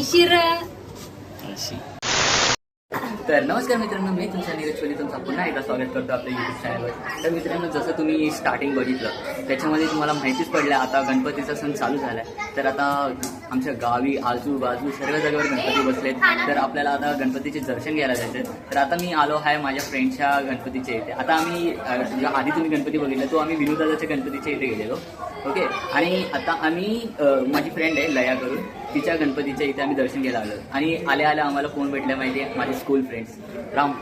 ऐंशी. र तर नमस्कार मित्रांनो मी तुमच्या नीरज कोहली तुमचं पुन्हा एकदा स्वागत करतो आपल्या युट्यूब चॅनलवर तर मित्रांनो जसं तुम्ही स्टार्टिंग बघितलं त्याच्यामध्ये तुम्हाला माहितीच पडलं आता गणपतीचा सण चालू झाला आहे तर आता आमच्या गावी आजूबाजू सर्व जागेवर गणपती बसलेत. तर आपल्याला आता गणपतीचे दर्शन घ्यायला जायचं तर आता मी आलो आहे माझ्या फ्रेंडच्या गणपतीच्या इथे. आता आम्ही म्हणजे आधी तुम्ही गणपती बघितला तो आम्ही विनोदाच्या गणपतीच्या इथे गेलेलो. ओके? आणि आता आम्ही माझी फ्रेंड आहे लया करून तिच्या गणपतीच्या इथे आम्ही दर्शन घ्यायला आलो. आणि आल्या आल्या आम्हाला कोण भेटले माहिती आहे माझे स्कूल फ्रेंड्स राम.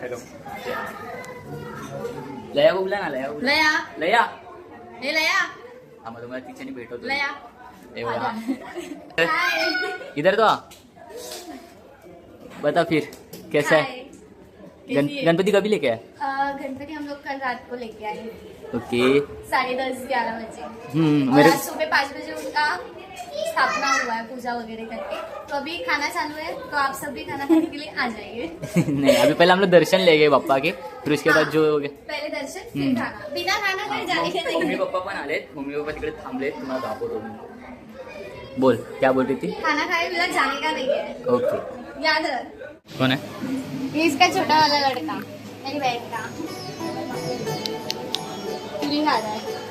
हॅलो लया बोलला ना लया. लया. लया. हे लया. आम्हाला तुम्हाला तिच्याने भेटवतो. लया. एवढा इधर तो आ. बता फिर कैसा है? गण, गणपति कभी लेके आए? गणपति हम लोग कल रात को लेके आए। ओके. साढ़े दस ग्यारह बजे। हम्म सुबह पाँच बजे उनका स्थापना हुआ है पूजा वगैरह करके। तो अभी खाना चालू है तो आप सब भी खाना खाने के लिए आ जाइए। नहीं अभी पहले हम लोग दर्शन ले गए पप्पा के फिर उसके बाद जो पहले दर्शन हम्म. फिर खाना। बिना खाना कहीं जाएँगे मम्मी पप्पा पण आलेत मम्मी पप्पा तिकडे थांबलेत तुम्हाला दाखवतो मी. बोल क्या बोलती थी? खाना खाए बिना जाने का नहीं है। ओके। याद रख। कौन है? ये इसका छोटा वाला लड़का मेरी बहन का। भी खा रहा है?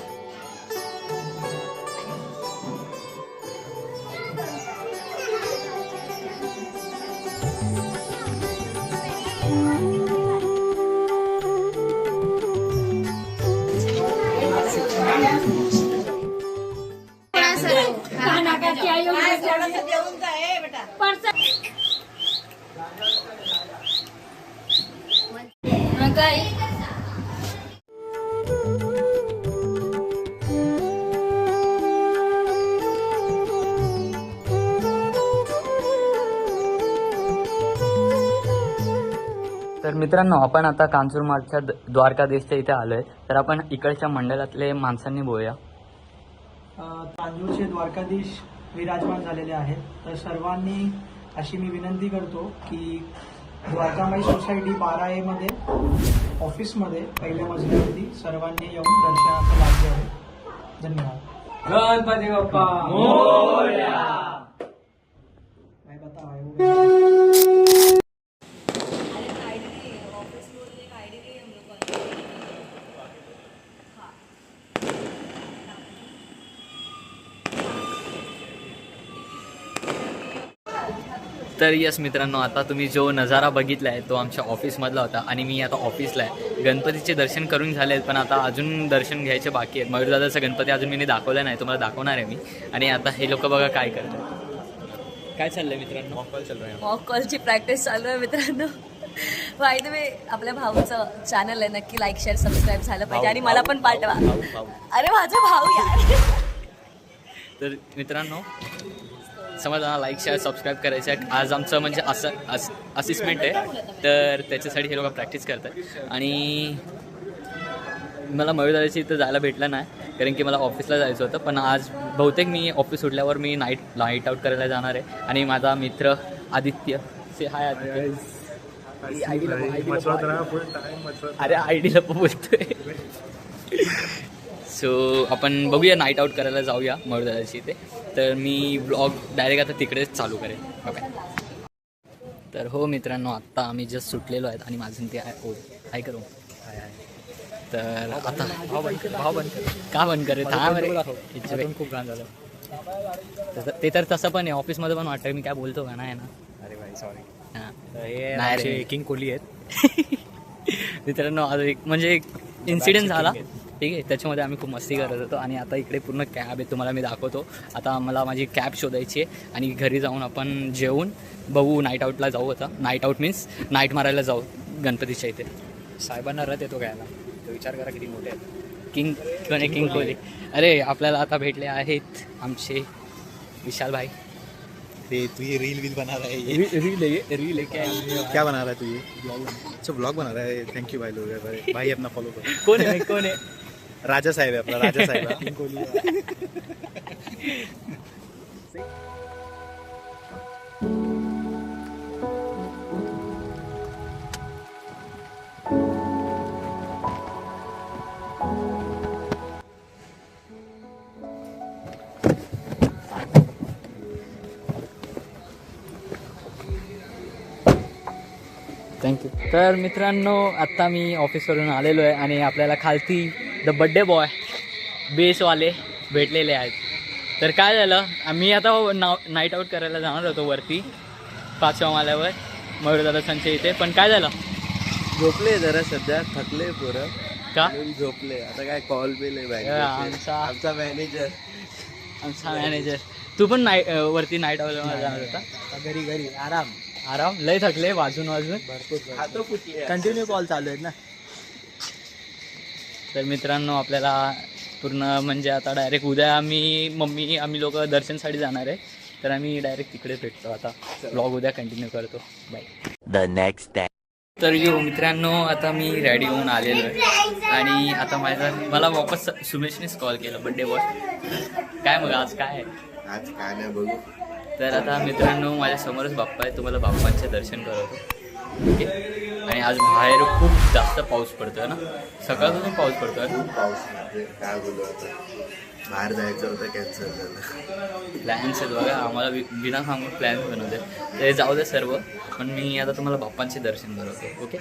काय तर मित्रांनो आपण आता कांजूर मार्गच्या द- द्वारकाधीशच्या इथे आलोय. तर आपण इकडच्या मंडळातले माणसांनी बोलूया. अ, तांदूळचे द्वारकाधीश विराजमान झालेले आहेत. तर सर्वांनी अशी मी विनंती करतो की द्वारकामाई सोसायटी बारा ए मध्ये ऑफिसमध्ये पहिल्या मजल्यावरती सर्वांनी येऊन दर्शनाचा लाभ घ्यावे. धन्यवाद. गणपती बाप्पा. तर यस मित्रांनो आता तुम्ही जो नजारा बघितला आहे तो आमच्या ऑफिसमधला होता आणि मी आता ऑफिसला आहे. गणपतीचे दर्शन करून झाले पण आता अजून दर्शन घ्यायचे बाकी आहेत. मयूरदादाचा गणपती अजून मी दाखवला नाही तुम्हाला दाखवणार आहे मी. आणि आता हे लोक बघा काय करतात. काय चाललंय मित्रांनो? मॉक कॉलची प्रॅक्टिस चालू आहे मित्रांनो. बाय द वे आपल्या भाऊचं चॅनल आहे नक्की लाईक शेअर सबस्क्राईब झालं पाहिजे आणि मला पण पाठवा. अरे माझा भाऊ यार. तर मित्रांनो समजा लाईक शेअर सबस्क्राईब करायचं. आहे आज आमचं म्हणजे असं अस असिस्मेंट आहे. तर त्याच्यासाठी हे लोक प्रॅक्टिस करतात. आणि मला मयूरदादाची इथं जायला भेटलं नाही कारण की मला ऑफिसला जायचं होतं. पण आज बहुतेक मी ऑफिस सुटल्यावर मी नाईट नाईट आऊट करायला जाणार आहे. आणि माझा मित्र आदित्य. से हाय आदित्य. अरे आय डीला बोलतोय. सो आपण बघूया नाईट आऊट करायला जाऊया मरुदाची इथे. तर मी ब्लॉग डायरेक्ट आता तिकडेच चालू करेन. बाय तर हो मित्रांनो आत्ता आम्ही जस्ट सुटलेलो आहेत आणि माझं ते हो काय करू. तर आता भाव बंद का बंद करे थांब खूप घाण झालं ते तर तसं पण आहे. ऑफिसमध्ये पण वाटतं मी काय बोलतो का? नाही ना. अरे भाई सॉरी हां. हे. किंग कोहली आहेत. मित्रांनो आज एक म्हणजे एक इन्सिडेंट झाला. ठीक आहे? त्याच्यामध्ये आम्ही खूप मस्ती करत होतो आणि आता इकडे पूर्ण कॅब आहे तुम्हाला मी दाखवतो. आता मला माझी कॅब शोधायची आहे आणि घरी जाऊन आपण जेवून बघू नाईट आऊटला जाऊ आता. नाईट आऊट मीन्स नाईट मारायला जाऊ गणपतीच्या इथे. साहेबांना रथ येतो घ्यायला. तो विचार करा किती मोठे आहेत. किंग कोण आहे? किंग कोहली अरे आपल्याला आता भेटले आहेत आमचे विशाल भाई. ते तू ये रील वील बना रहा है ये. रील आहे रील आहे. काय क्या बना रहा है तू ये? अच्छा ब्लॉग बना रहा है. थैंक यू भाई लोग. भाई अपना फॉलो करो. कोण आहे? कोण आहे? राजा साहेब आहे आपला राजा साहेब थँक्यू तर मित्रांनो आत्ता मी ऑफिसवरून आलेलो आहे आणि आपल्याला खालती द बड्डे बॉय बेसवाले भेटलेले आहेत. तर काय झालं आम्ही आता नाव नाईट आऊट करायला जाणार होतो वरती पाचव्या माल्यावर मयूरदादा संचय इथे. पण काय झालं? झोपले जरा सध्या थकले पोरं. का? झोपले. आता काय कॉल बिल आमचा- आमचा मॅनेजर आमचा मॅनेजर तू पण नाईट वरती नाईट आऊट जाणार होता? घरी घरी. आराम. आराम? लय थकले वाजून वाजून. फुटले कंटिन्यू कॉल चालू आहेत ना? तर मित्रांनो आपल्याला पूर्ण म्हणजे आता डायरेक्ट उद्या आम्ही मम्मी आम्ही लोक दर्शनसाठी जाणार आहे. तर आम्ही डायरेक्ट तिकडे भेटतो. आता ब्लॉग उद्या कंटिन्यू करतो. Bye next day. तर यो मित्रांनो आता मी रेडी होऊन आलेलो आहे. आणि आता माझा मला वापस सुमेशनेच कॉल केला बड्डे बॉय काय मग आज काय आहे? आज काय नाही बघू. तर आता मित्रांनो माझ्या समोरच बाप्पा आहे. तुम्हाला बाप्पांचे दर्शन करवतो. ओके आणि आज बाहेर खूप जास्त पाऊस पडतोय ना? सकाळपासून पाऊस पडतोय खूप पाऊस म्हणजे काय बोलू आता? बाहेर जायचं होतं कॅन्सल झालं. प्लॅन्स आहेत बघा आम्हाला वि- बिना सांगून प्लॅन्स बनवते ते जाऊ दे सर्व पण मी आता तुम्हाला बाप्पांचे दर्शन करवतो ओके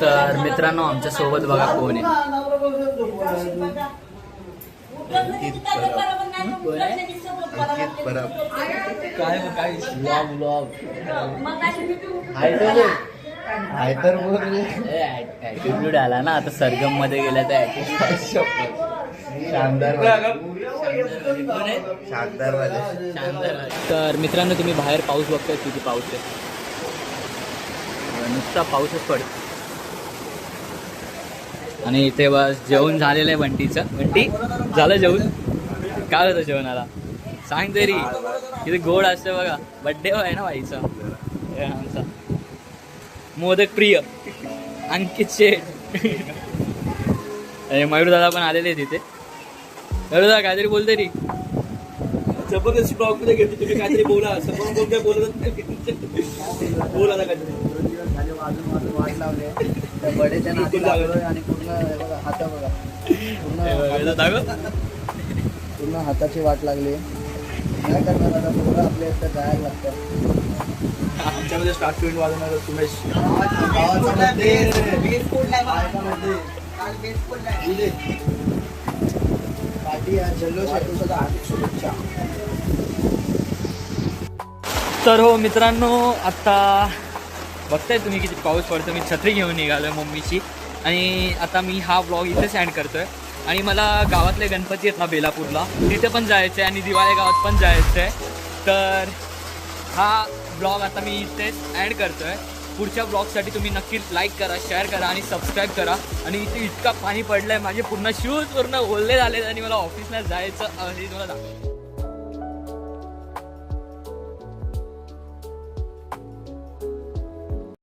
तर मित्रांनो आमच्यासोबत बघा कोण आहे. अंकित परब हाय तर बोल. रे ऍटिट्यूड आला ना आता सरगममध्ये गेला तर शानदार शानदार वाले. तर मित्रांनो तुम्ही बाहेर पाऊस बघताय किती पाऊस आहे? नुसता पाऊसच पडतो. आणि इथे बस जेवण झालेलं आहे बंटीचं. बंटी झालं जेवण? काय होतं जेवणाला? सांग तरी. किती गोड असतं बघा. बड्डे आहे ना बाईचा. हे आमचा. मोदक प्रिय अंकित शेठ. मयूर दादा पण आलेले आहेत तिथे मयूर दादा काहीतरी बोल तरी जबरदस्ती ब्लॉगमध्ये घेतो. तुम्ही काहीतरी बोला. समोर कोण काय बोलत. बोला ना काहीतरी. त्या बडेच्या नादी लागलोय आणि पूर्ण हे बघा हात बघा. पूर्ण दाखव. पूर्ण हाताची वाट लागली. काय करणार आता? पूर्ण आपल्या इथं जायला लागतं. आमच्यामध्ये स्टार्ट पॉईंट वाजवणार सुमेश. तर हो मित्रांनो आत्ता बघताय तुम्ही किती पाऊस पडतो मी छत्री घेऊन निघालो आहे मम्मीची आणि आता मी हा ब्लॉग इथेच एंड करतोय. आणि मला गावातले गणपती आहेत ना बेलापूरला तिथे पण जायचं आहे आणि दिवाळे गावात पण जायचं आहे तर हा ब्लॉग आता मी इथेच एंड करतोय. पुढच्या ब्लॉगसाठी तुम्ही नक्कीच लाईक करा शेअर करा आणि सबस्क्राईब करा. आणि इथे इतका पाणी पडलं आहे माझे पूर्ण शूज पूर्ण ओले झालेत आणि मला ऑफिसला जायचं आणि तुम्हाला दाखवतो.